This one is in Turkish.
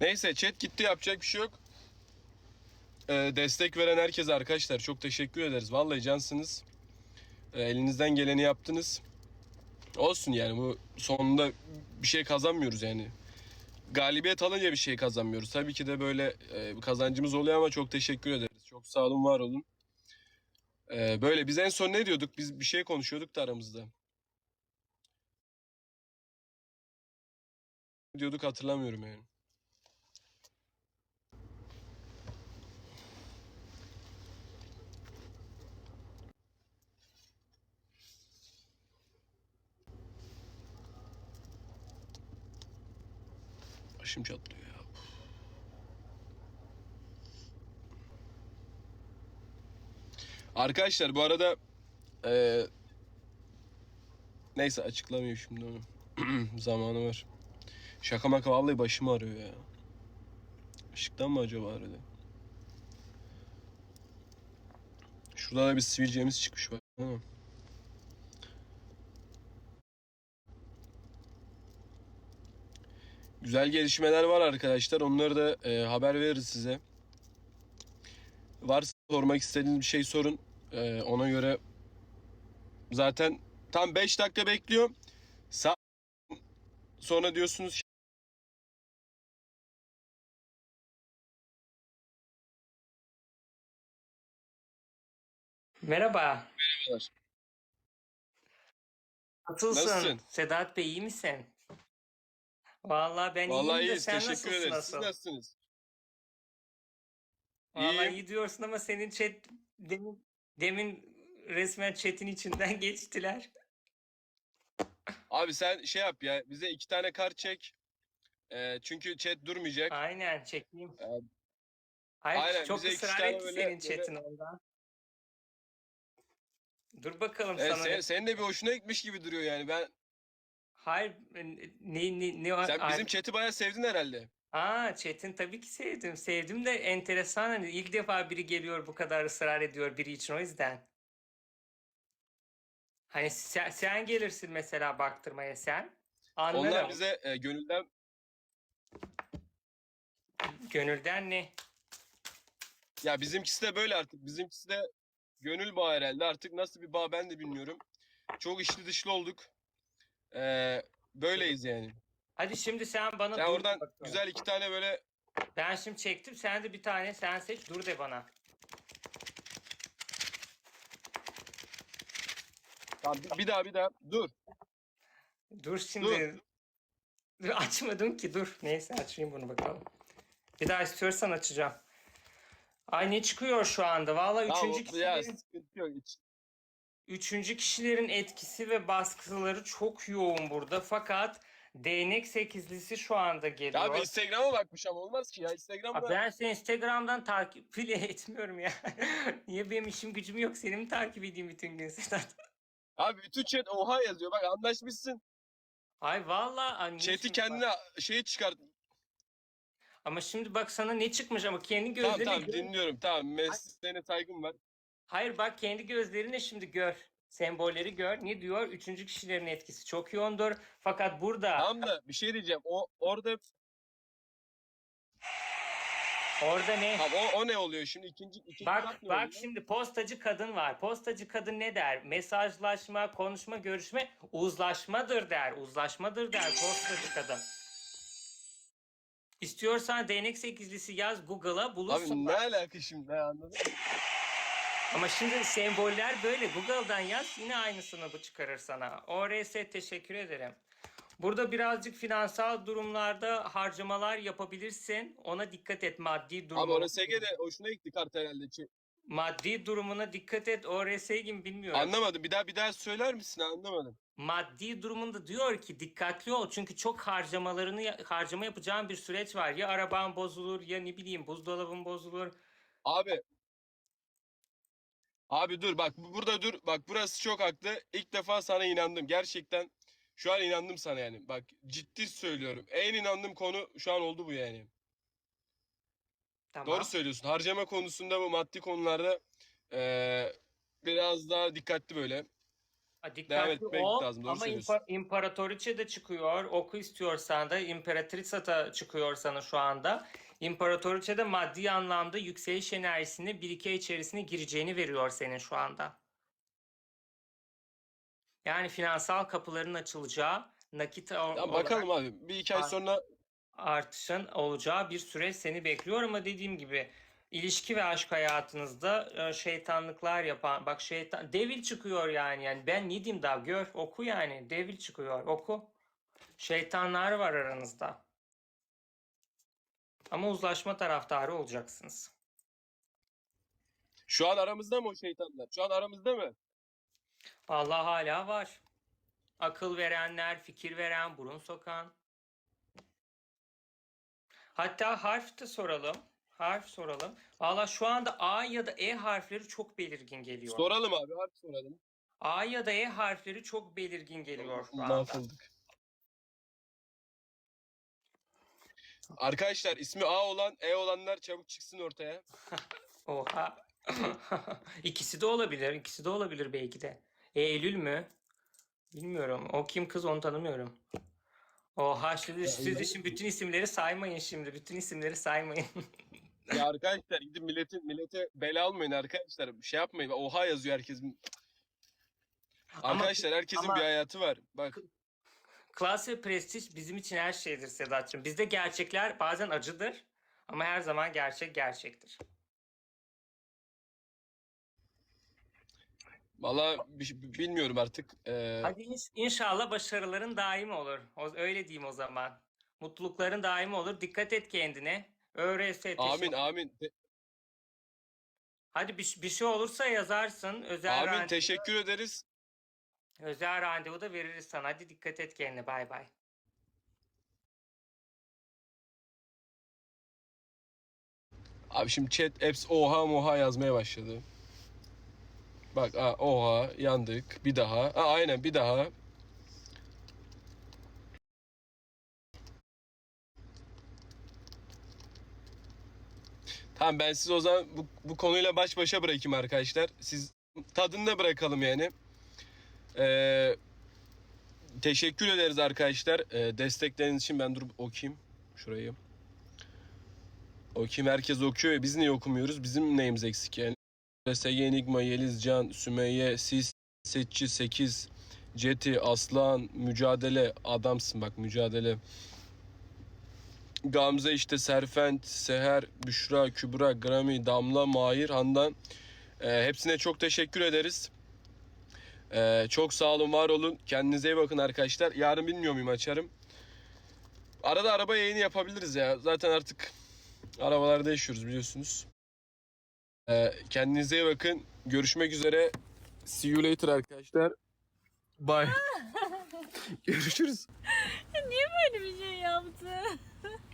Neyse chat gitti yapacak bir şey yok. Ee, destek veren herkese arkadaşlar çok teşekkür ederiz. Vallahi cansınız. Ee, elinizden geleni yaptınız. Olsun yani bu sonunda bir şey kazanmıyoruz yani. Galibiyet alınca bir şey kazanmıyoruz. Tabii ki de böyle e, kazancımız oluyor ama çok teşekkür ederiz. Çok sağ olun, var olun. Ee, böyle biz en son ne diyorduk? Biz bir şey konuşuyorduk da aramızda. Diyorduk hatırlamıyorum yani. Başım çatlıyor ya. Arkadaşlar bu arada eee neyse açıklamıyor şimdi onu. Zamanı var. Şaka maka vallahi başım ağrıyor ya. Işıktan mı acaba arada? Şurada da bir sivilcemiz çıkmış var. Ha. Güzel gelişmeler var arkadaşlar. Onları da e, haber veririz size. Varsa sormak istediğiniz bir şey sorun. E, ona göre zaten tam 5 dakika bekliyorum. Sa sonra diyorsunuz Merhaba. Merhabalar. Nasılsın? Nasılsın? Sedat Bey iyi misin? Vallahi ben Vallahi iyiyim de iyiyiz. sen Teşekkür nasılsın ederiz. nasıl? Siz nasılsınız? Vallahi İyiyim. iyi diyorsun ama senin chat demin, demin resmen chat'in içinden geçtiler. Abi sen şey yap ya. Bize iki tane kart çek. E, çünkü chat durmayacak. Aynen çekeyim. Ee, Hayır aynen, çok bize iki ısrar tane etti böyle- senin böyle- chat'in ondan. Dur bakalım Evet, sana. sen, senin de bir hoşuna gitmiş gibi duruyor yani. Ben Hayır ne ne ne sen Ay- bizim chat'i bayağı sevdin herhalde. Aa Çetin tabii ki sevdim. Sevdim de enteresan hani ilk defa biri geliyor bu kadar ısrar ediyor biri için o yüzden. Hani sen, sen gelirsin mesela baktırmaya sen. Anlarım. Onlar bize e, gönülden Gönülden ne? ya bizimkisi de böyle artık. Bizimkisi de gönül bağı herhalde. Artık nasıl bir bağ ben de bilmiyorum. Çok içli dışlı olduk. Ee, böyleyiz yani. Hadi şimdi sen bana Sen dur oradan bakalım. güzel iki tane böyle Ben şimdi çektim. Sen de bir tane sen seç dur de bana. Tamam, bir, bir daha bir daha dur. Dur şimdi. Dur açmadım ki dur. Neyse açayım bunu bakalım. Bir daha istiyorsan açacağım. Ay ne çıkıyor şu anda? Valla Tamam, üçüncü o- ya sıkıntı yok hiç. Üçüncü kişilerin etkisi ve baskıları çok yoğun burada. Fakat değnek sekizlisi şu anda geliyor. Abi Instagram'a bakmış ama olmaz ki ya Abi Instagram'da. ben seni Instagram'dan takip bile etmiyorum ya. Niye benim işim gücüm yok? Seni mi takip edeyim bütün gün Sedat? Abi bütün chat oha yazıyor. Bak anlaşmışsın. Ay valla Chat'i şimdi bak. kendine şeyi çıkart. Ama şimdi bak sana ne çıkmış ama kendi Tamam gözlerine tamam gör. dinliyorum. Tamam mesleğine saygım var. Hayır bak kendi gözlerine şimdi gör. Sembolleri gör. Ne diyor? Üçüncü kişilerin etkisi çok yoğundur. Fakat burada Tamam da bir şey diyeceğim. O orada orada ne? tamam, o, o ne oluyor şimdi ikinci ikinci Bak bak oluyor? şimdi postacı kadın var. Postacı kadın ne der? Mesajlaşma, konuşma, görüşme uzlaşmadır der. Uzlaşmadır der postacı kadın. İstiyorsan değnek sekizlisi yaz Google'a bulursun. Abi ne alaka şimdi anladın mı? Ama şimdi semboller böyle. Google'dan yaz yine aynısını bu çıkarır sana. ORS teşekkür ederim. Burada birazcık finansal durumlarda harcamalar yapabilirsin. Ona dikkat et maddi durumu. Abi orası Ege de hoşuna gitti kart herhalde. Ç- Maddi durumuna dikkat et. ORS gibi bilmiyorum. Anlamadım. Bir daha bir daha söyler misin? Anlamadım. maddi durumunda diyor ki dikkatli ol çünkü çok harcamalarını harcama yapacağın bir süreç var. Ya araban bozulur ya ne bileyim buzdolabın bozulur. Abi Abi dur bak bu- burada dur. Bak burası çok haklı. İlk defa sana inandım. Gerçekten şu an inandım sana yani. Bak ciddi söylüyorum. En inandığım konu şu an oldu bu yani. Tamam. Doğru söylüyorsun. Harcama konusunda bu maddi konularda eee, biraz daha dikkatli böyle. Ha, Dikkatli etmek ol lazım, doğru ama söylüyorsun. impa- İmparatoriçe de çıkıyor. Oku istiyorsan da İmparatrica da çıkıyor sana şu anda. İmparatoriçe de maddi anlamda yükseliş enerjisini bir iki ay içerisine gireceğini veriyor senin şu anda. Yani finansal kapıların açılacağı, nakit Ya bakalım abi. Bir iki ay sonra artışın olacağı bir süreç seni bekliyor ama dediğim gibi ilişki ve aşk hayatınızda e, şeytanlıklar yapan bak şeytan devil çıkıyor yani yani ben ne diyeyim daha gör oku yani devil çıkıyor oku şeytanlar var aranızda ama uzlaşma taraftarı olacaksınız. şu an aramızda mı o şeytanlar? Şu an aramızda mı? Allah hala var. Akıl verenler, fikir veren, burun sokan. Hatta harf de soralım. Harf soralım. Valla şu anda A ya da E harfleri çok belirgin geliyor. Soralım abi. Harbi soralım. A ya da E harfleri çok belirgin geliyor şu Arkadaşlar ismi A olan E olanlar çabuk çıksın ortaya. Oha. İkisi de olabilir. ikisi de olabilir belki de. Eylül mü? Bilmiyorum. O kim kız onu tanımıyorum. Oha şimdi siz de şimdi bütün isimleri saymayın şimdi. Bütün isimleri saymayın. Ya arkadaşlar gidin milletin millete bela almayın arkadaşlar. Bir şey yapmayın. Oha yazıyor herkes. Arkadaşlar herkesin ama- bir hayatı var. Bak klas ve prestij bizim için her şeydir Sedat'cığım. Bizde gerçekler bazen acıdır ama her zaman gerçek gerçektir. valla şey- bilmiyorum artık. Ee, Hadi inş- inşallah başarıların daim olur. O, öyle diyeyim o zaman. Mutlulukların daim olur. Dikkat et kendine. ÖRS amin amin. Hadi bir, bir şey olursa yazarsın. Özel, amin teşekkür ederiz. Özel randevu da veririz sana. Hadi dikkat et kendine. Bay bay. Abi şimdi chat hepsi oha moha yazmaya başladı. Bak aa, oha yandık. Bir daha. Aa, aynen bir daha. Tamam ben sizi o zaman bu, bu konuyla baş başa bırakayım arkadaşlar. Siz tadında bırakalım yani. Ee, teşekkür ederiz arkadaşlar. Ee, destekleriniz için ben durup okuyayım şurayı. Okuyayım herkes okuyor ya biz niye okumuyoruz? Bizim neyimiz eksik yani? SG Enigma, Yeliz Can, Sümeyye, Sis, Setçi 8, Ceti, Aslan, Mücadele, adamsın bak Mücadele. Gamze işte Serfent, Seher, Büşra, Kübra, Grami, Damla, Mahir, Handan. Ee, hepsine çok teşekkür ederiz. Ee, çok sağ olun, var olun. Kendinize iyi bakın arkadaşlar. Yarın bilmiyor muyum açarım. Arada araba yayını yapabiliriz ya. Zaten artık arabalarda yaşıyoruz biliyorsunuz. Ee, kendinize iyi bakın. Görüşmek üzere. See you later arkadaşlar. Bye. Görüşürüz. Böyle bir şey yaptı.